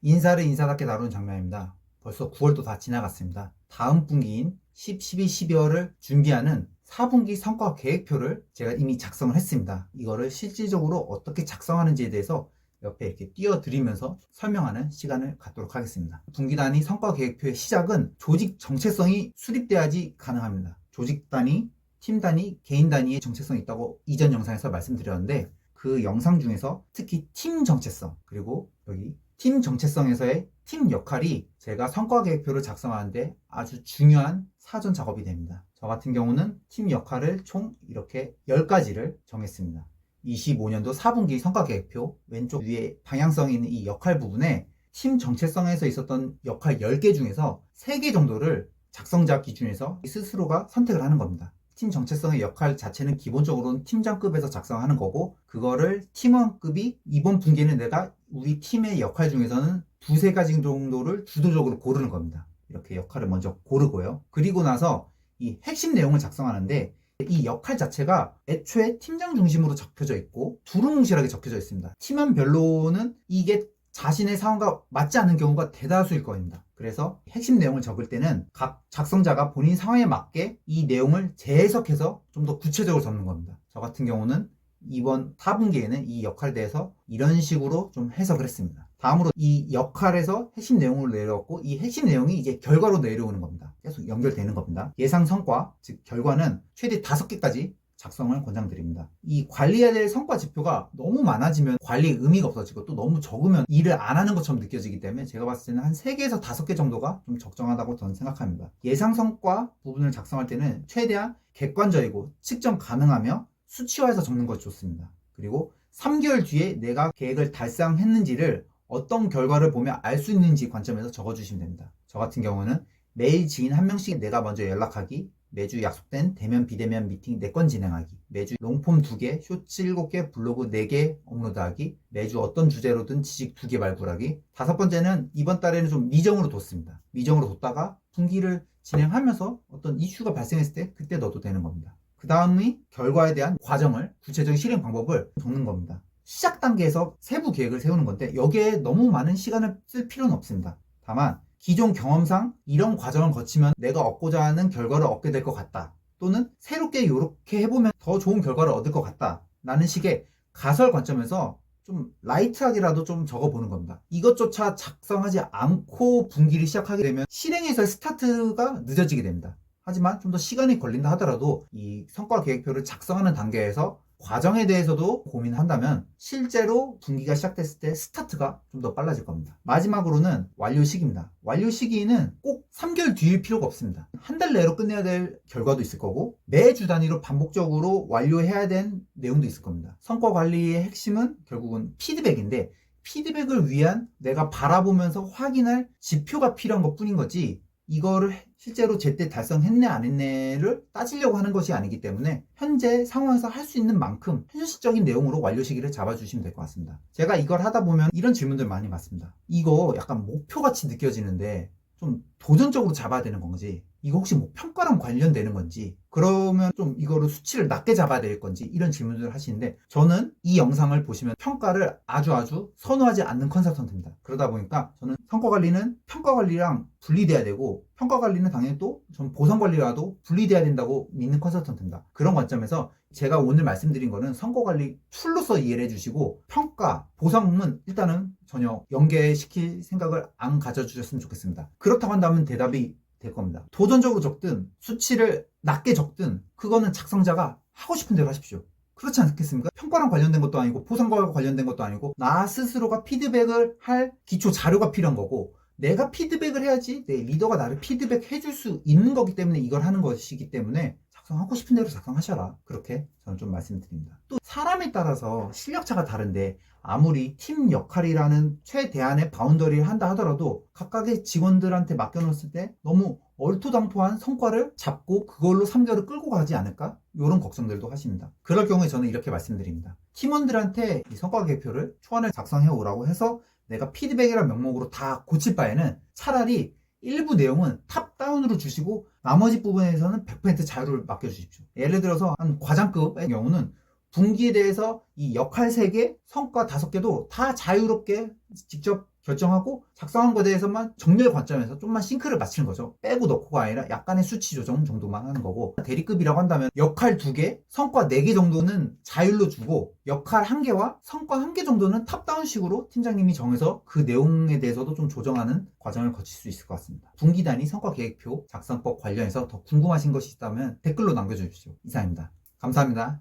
인사를 인사답게 다루는 장면입니다. 벌써 9월도 다 지나갔습니다. 다음 분기인 10, 11, 12월을 준비하는 4분기 성과 계획표를 제가 이미 작성을 했습니다. 이거를 실질적으로 어떻게 작성하는지에 대해서 옆에 이렇게 띄워드리면서 설명하는 시간을 갖도록 하겠습니다. 분기 단위 성과 계획표의 시작은 조직 정체성이 수립돼야지 가능합니다. 조직 단위, 팀 단위, 개인 단위의 정체성이 있다고 이전 영상에서 말씀드렸는데 그 영상 중에서 특히 팀 정체성 그리고 여기 팀 정체성에서의 팀 역할이 제가 성과 계획표를 작성하는데 아주 중요한 사전 작업이 됩니다. 저 같은 경우는 팀 역할을 총 이렇게 10가지를 정했습니다. 25년도 4분기 성과 계획표 왼쪽 위에 방향성 있는 이 역할 부분에 팀 정체성에서 있었던 역할 10개 중에서 3개 정도를 작성자 기준에서 스스로가 선택을 하는 겁니다. 팀 정체성의 역할 자체는 기본적으로는 팀장급에서 작성하는 거고 그거를 팀원급이 이번 분기에는 내가 우리 팀의 역할 중에서는 두세 가지 정도를 주도적으로 고르는 겁니다. 이렇게 역할을 먼저 고르고요. 그리고 나서 이 핵심 내용을 작성하는데 이 역할 자체가 애초에 팀장 중심으로 적혀져 있고 두루뭉실하게 적혀져 있습니다. 팀원별로는 이게 자신의 상황과 맞지 않는 경우가 대다수일 겁니다. 그래서 핵심 내용을 적을 때는 각 작성자가 본인 상황에 맞게 이 내용을 재해석해서 좀 더 구체적으로 적는 겁니다. 저 같은 경우는 이번 4분기에는 이 역할에 대해서 이런 식으로 좀 해석을 했습니다. 다음으로 이 역할에서 핵심 내용을 내려왔고 이 핵심 내용이 이제 결과로 내려오는 겁니다. 계속 연결되는 겁니다. 예상 성과, 즉 결과는 최대 5개까지 작성을 권장드립니다. 이 관리해야 될 성과 지표가 너무 많아지면 관리의 의미가 없어지고 또 너무 적으면 일을 안 하는 것처럼 느껴지기 때문에 제가 봤을 때는 한 3개에서 5개 정도가 좀 적정하다고 저는 생각합니다. 예상 성과 부분을 작성할 때는 최대한 객관적이고 측정 가능하며 수치화해서 적는 것이 좋습니다. 그리고 3개월 뒤에 내가 계획을 달성했는지를 어떤 결과를 보면 알 수 있는지 관점에서 적어주시면 됩니다. 저 같은 경우는 매일 지인 한 명씩 내가 먼저 연락하기, 매주 약속된 대면 비대면 미팅 4건 진행하기, 매주 롱폼 2개, 쇼츠 7개, 블로그 4개 업로드하기, 매주 어떤 주제로든 지식 2개 발굴하기. 다섯 번째는 이번 달에는 좀 미정으로 뒀습니다. 미정으로 뒀다가 분기를 진행하면서 어떤 이슈가 발생했을 때 그때 넣어도 되는 겁니다. 그 다음이 결과에 대한 과정을 구체적인 실행 방법을 적는 겁니다. 시작 단계에서 세부 계획을 세우는 건데 여기에 너무 많은 시간을 쓸 필요는 없습니다. 다만 기존 경험상 이런 과정을 거치면 내가 얻고자 하는 결과를 얻게 될 것 같다. 또는 새롭게 이렇게 해보면 더 좋은 결과를 얻을 것 같다. 라는 식의 가설 관점에서 좀 라이트하게라도 좀 적어보는 겁니다. 이것조차 작성하지 않고 분기를 시작하게 되면 실행에서의 스타트가 늦어지게 됩니다. 하지만 좀 더 시간이 걸린다 하더라도 이 성과 계획표를 작성하는 단계에서 과정에 대해서도 고민한다면 실제로 분기가 시작됐을 때 스타트가 좀 더 빨라질 겁니다. 마지막으로는 완료 시기입니다. 완료 시기는 꼭 3개월 뒤일 필요가 없습니다. 한 달 내로 끝내야 될 결과도 있을 거고 매주 단위로 반복적으로 완료해야 된 내용도 있을 겁니다. 성과 관리의 핵심은 결국은 피드백인데 피드백을 위한 내가 바라보면서 확인할 지표가 필요한 것 뿐인 거지 이거를 실제로 제때 달성했네 안 했네를 따지려고 하는 것이 아니기 때문에 현재 상황에서 할 수 있는 만큼 현실적인 내용으로 완료 시기를 잡아주시면 될 것 같습니다. 제가 이걸 하다 보면 이런 질문들 많이 받습니다. 이거 약간 목표같이 느껴지는데 좀 도전적으로 잡아야 되는 건지 이거 혹시 뭐 평가랑 관련되는 건지 그러면 좀 이거를 수치를 낮게 잡아야 될 건지 이런 질문들을 하시는데 저는 이 영상을 보시면 평가를 아주 아주 선호하지 않는 컨설턴트입니다. 그러다 보니까 저는 성과 관리는 평가 관리랑 분리돼야 되고 평가 관리는 당연히 또 전 보상 관리와도 분리돼야 된다고 믿는 컨설턴트입니다. 그런 관점에서 제가 오늘 말씀드린 거는 성과 관리 툴로서 이해를 해주시고 평가, 보상은 일단은 전혀 연계시킬 생각을 안 가져주셨으면 좋겠습니다. 그렇다고 한다면 대답이 될 겁니다. 도전적으로 적든 수치를 낮게 적든 그거는 작성자가 하고 싶은 대로 하십시오. 그렇지 않겠습니까? 평가랑 관련된 것도 아니고 보상과 관련된 것도 아니고 나 스스로가 피드백을 할 기초 자료가 필요한 거고 내가 피드백을 해야지 내 리더가 나를 피드백 해줄 수 있는 거기 때문에 이걸 하는 것이기 때문에 작성하고 싶은 대로 작성하셔라. 그렇게 저는 좀 말씀드립니다. 또 사람에 따라서 실력차가 다른데 아무리 팀 역할이라는 최대한의 바운더리를 한다 하더라도 각각의 직원들한테 맡겨놓았을 때 너무 얼토당토한 성과를 잡고 그걸로 3개월을 끌고 가지 않을까? 이런 걱정들도 하십니다. 그럴 경우에 저는 이렇게 말씀드립니다. 팀원들한테 이 성과 계표를 초안을 작성해 오라고 해서 내가 피드백이라는 명목으로 다 고칠 바에는 차라리 일부 내용은 탑다운으로 주시고 나머지 부분에서는 100% 자유를 맡겨주십시오. 예를 들어서 한 과장급의 경우는 분기에 대해서 이 역할 3개, 성과 5개도 다 자유롭게 직접 결정하고 작성한 거에 대해서만 정렬 관점에서 좀만 싱크를 맞추는 거죠. 빼고 넣고가 아니라 약간의 수치 조정 정도만 하는 거고 대리급이라고 한다면 역할 2개, 성과 4개 정도는 자율로 주고 역할 1개와 성과 1개 정도는 탑다운식으로 팀장님이 정해서 그 내용에 대해서도 좀 조정하는 과정을 거칠 수 있을 것 같습니다. 분기 단위 성과 계획표 작성법 관련해서 더 궁금하신 것이 있다면 댓글로 남겨주십시오. 이상입니다. 감사합니다.